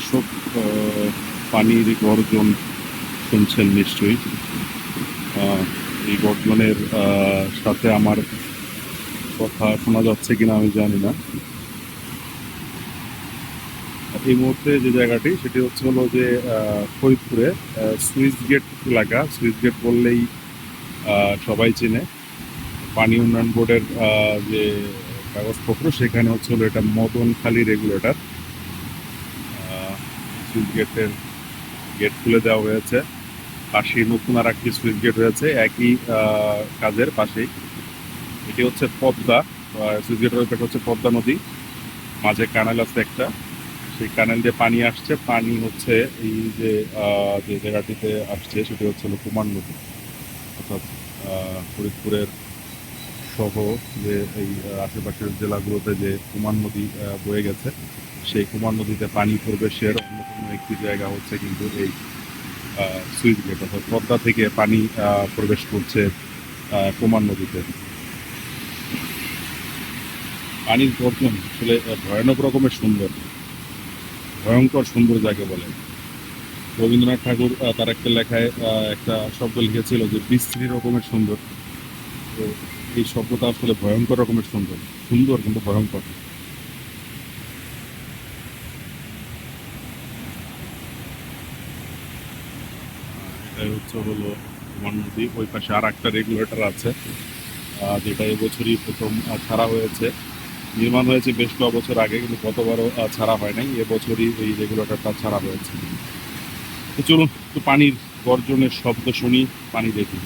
দর্শক পানির গর্জন শুনছেন নিশ্চয়ই। এই গর্জনের সাথে আমার কথা শোনা যাচ্ছে কিনা আমি জানি না। এই মুহূর্তে যে জায়গাটি, সেটি হচ্ছে হলো যে ফরিদপুরে সুইচ গেট এলাকা। সুইচ গেট বললেই সবাই চেনে। পানি উন্নয়ন বোর্ডের যে কাগজপত্র সেখানে হচ্ছে হলো এটা মদনখালী রেগুলেটর। সুইচ গেটের গেট খুলে দেওয়া হয়েছে। পাশেই নতুন আর একটি সুইচ গেট হয়েছে, একই কাজের পাশেই। এটি হচ্ছে পদ্মা সুইচ গেটের ওইটা হচ্ছে পদ্মা নদী। মাঝে কানাল আছে একটা, সেই কানাল দিয়ে পানি আসছে। পানি হচ্ছে এই যে যে জায়গাটিতে আসছে, সেটি হচ্ছে কুমার নদী। অর্থাৎ ফরিদপুরের সহ যে এই আশেপাশের জেলাগুলোতে যে কুমার নদী বয়ে গেছে, সেই কুমার নদীতে পানি প্রবেশের অন্যতম একটি জায়গা হচ্ছে কিন্তু এই সুইচ গেট অর্থাৎ পদ্মা থেকে পানি প্রবেশ করছে কুমার নদীতে। পানির গর্জন আসলে ভয়ানক রকমের সুন্দর, ভয়ঙ্কর সুন্দর যাকে বলে। রবীন্দ্রনাথ ঠাকুর তার একটা লেখায় একটা শব্দ লিখেছিল যে বিশ্রী রকমের সুন্দর। তো এই শব্দটা আসলে ভয়ঙ্কর রকমের সুন্দর সুন্দর কিন্তু ভয়ঙ্কর। এটাই হচ্ছে হলো কুমার নদী, ওই পাশে আর একটা রেগুলেটর আছে যেটা এবছরই প্রথম ছাড়া হয়েছে। নির্মাণ হয়েছে বেশ কয়েক বছর আগে, কিন্তু গতবারও ছাড়া হয় নাই। এবছরই এই রেগুলেটরটা ছাড়া হয়েছে। তো চলুন, একটু পানির গর্জনের শব্দ শুনি, পানি দেখি।